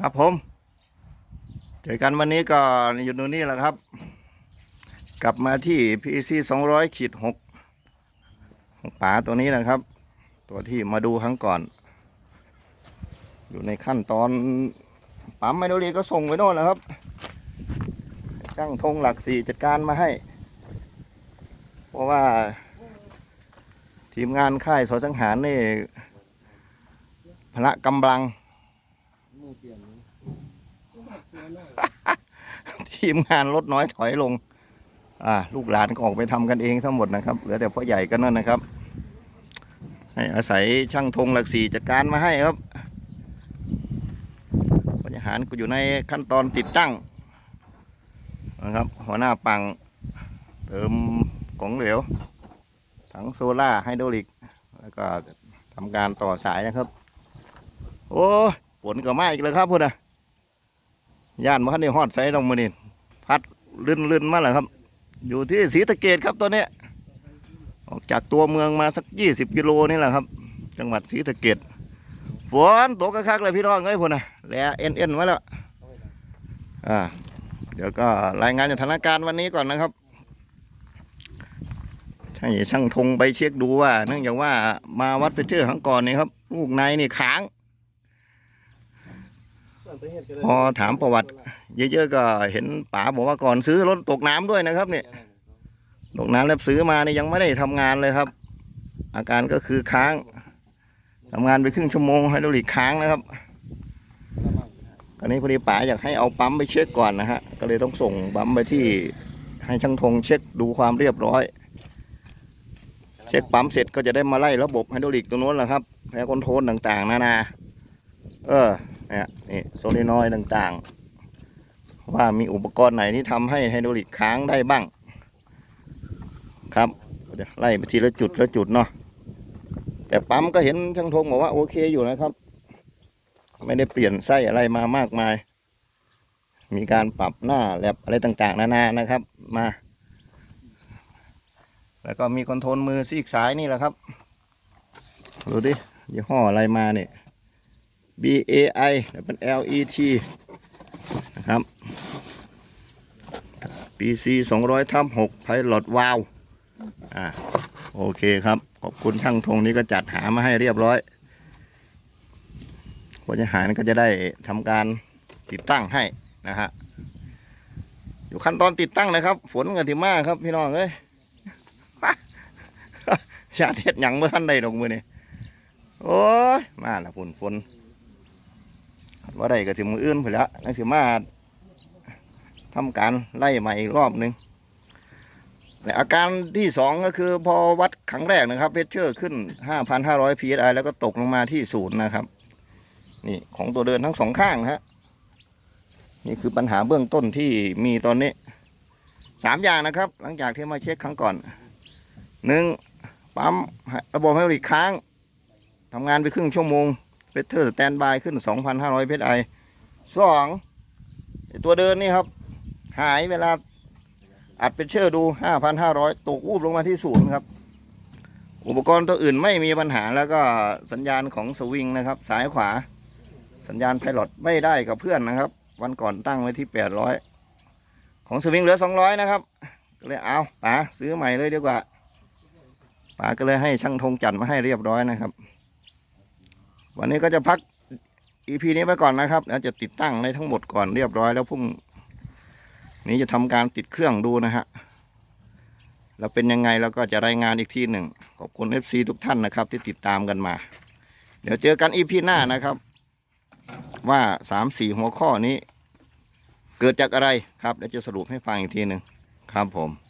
ครับผม เจอกันวันนี้ก็อยู่ตรงนี้แหละครับ กลับมาที่ PEC 200ขีด6ของป๋าตัวนี้นะครับ ตัวที่มาดูครั้งก่อน อยู่ในขั้นตอนปั๊มไมโนรีก็ส่งไปโน่นแล้วครับช่างธงหลักสี่จัดการมาให้ เพราะว่า ทีมงานค่ายสอสังหารนี่พละกำลัง ทีมงานลดน้อยถอยลง อ่า ลูกหลานก็ออกไปทำกันเองทั้งหมดนะครับ เหลือแต่พ่อใหญ่ก็นั่นนะครับ ให้อาศัยช่างธงหลักสี่จัดการมาให้ครับบริหารก็อยู่ในขั้นตอนติดตั้งนะครับ หัวหน้าปังเติมของเหลวถังโซล่าไฮโดรลิก แล้วก็ทำการต่อสายนะครับ โอ้ ฝนก็มาอีกแล้วครับพุ่นนะย่านมาันนี้ฮอดใส่ลงมานี่พัดลื่นลื่นๆมาแล้วครับ อยู่ที่ศรีตะเกดครับตัวเนี้ยออกจากตัวเมืองมาสักยี่สิบกิโลนี่แหละครับ จังหวัดศรีตะเกดฝนตกกระคักเลยพี่น้องเอ้ยพุ่นนะแหลเอ็นเอ็นมาแล้วอ่าเดี๋ยวก็รายงานสถานการณ์วันนี้ก่อนนะครับให้ช่างธงไปเช็คดูว่า เนื่องจากว่ามาวัดเพชรเจอครั้งก่อนนี่ครับ ลูกในนี่ค้าง พอถามประวัติ เยอะๆก็เห็นป๋าบอกว่าก่อนซื้อรถตกน้ำด้วยนะครับ เนี่ยตกน้ำแล้วซื้อมาเนี่ยยังไม่ได้ทำงานเลยครับ อาการก็คือค้างทำงานไปครึ่งชั่วโมงไฮดรอลิกค้างนะครับตอนนี้พอดีป๋าอยากให้เอาปั๊มไปเช็คก่อนนะฮะ ก็เลยต้องส่งปั๊มไปที่ให้ช่างธงเช็คดูความเรียบร้อย เช็คปั๊มเสร็จก็จะได้มาไล่ระบบไฮดรอลิกตรงโน้นแหละครับแพ้คอนโทรลต่างๆ นานา เออ นี่ยนี่โซลินอยต่างๆ ว่ามีอุปกรณ์ไหนที่ทำให้ไฮดรอลิกค้างได้บ้าง ครับจะไล่ไปทีละจุดละจุดเนาะแต่ปั๊มก็เห็นช่างธงบอกว่าโอเคอยู่นะครับ ไม่ได้เปลี่ยนไส้อะไรมามากมาย มีการปรับหน้าแลบอะไรต่างๆ นานานะครับ มา แล้วก็มีคอนโทรลมือซีกซ้ายนี่แหละครับ ดูดิยี่ห้ออะไรมาเนี่ย B A I เป็น L E T นะครับ P C 200ทับ6 Pilot Valve อ่าโอเคครับ ขอบคุณช่างธงนี้ก็จัดหามาให้เรียบร้อยบริหารก็จะได้ทำการติดตั้งให้นะฮะอยู่ขั้นตอนติดตั้งนะครับ ฝนกันที่มากครับพี่น้องเอ้ยชาเฮ็ดหยังเมื่อท่านใดดอกมือนี่โอ้ยมาละฝนฝน ว่าได้ก็ถึงมืออื่นไปแล้วนังสิมาทำการไล่ใหม่อีกรอบหนึ่งอาการที่สองก็คือพอวัดครั้งแรกนะครับเพชเชอร์ขึ้น 5,500 psi แล้วก็ตกลงมาที่ศูนย์นะครับ นี่ของตัวเดินทั้งสองข้างนะฮะนี่คือปัญหาเบื้องต้นที่มีตอนนี้สามอย่างนะครับ หลังจากที่มาเช็คครั้งก่อนหนึ่งปั๊มระบบไฮดรอลิกค้างทำงานไปครึ่งชั่วโมง เพชเทอร์สแตนบายขึ้น 2,500เพชรไอสองตัวเดินนี่ครับ หายเวลาอัดเป็นเชื่อดู 5,500 ตกวูบลงมาที่ศูนย์ครับ อุปกรณ์ตัวอื่นไม่มีปัญหาแล้วก็สัญญาณของสวิงนะครับ สายขวา สัญญาณไพลอตไม่ได้กับเพื่อนนะครับ วันก่อนตั้งไว้ที่ 800 ของสวิงเหลือ 200 นะครับ ก็เลยเอาป๋าซื้อใหม่เลยดีกว่าป๋าก็เลยให้ช่างธงจัดมาให้เรียบร้อยนะครับ วันนี้ก็จะพัก EP นี้ไปก่อนนะครับแล้วจะติดตั้งในทั้งหมดก่อนเรียบร้อยแล้วพรุ่งนี้จะทำการติดเครื่องดูนะฮะแล้วเป็นยังไงแล้วก็จะรายงานอีกทีหนึ่งขอบคุณ FC ทุกท่านนะครับ ที่ติดตามกันมา เดี๋ยวเจอกัน EP หน้านะครับ ว่าสามสี่หัวข้อนี้ เกิดจากอะไรครับเดี๋ยวจะสรุปให้ฟังอีกทีหนึ่งครับผม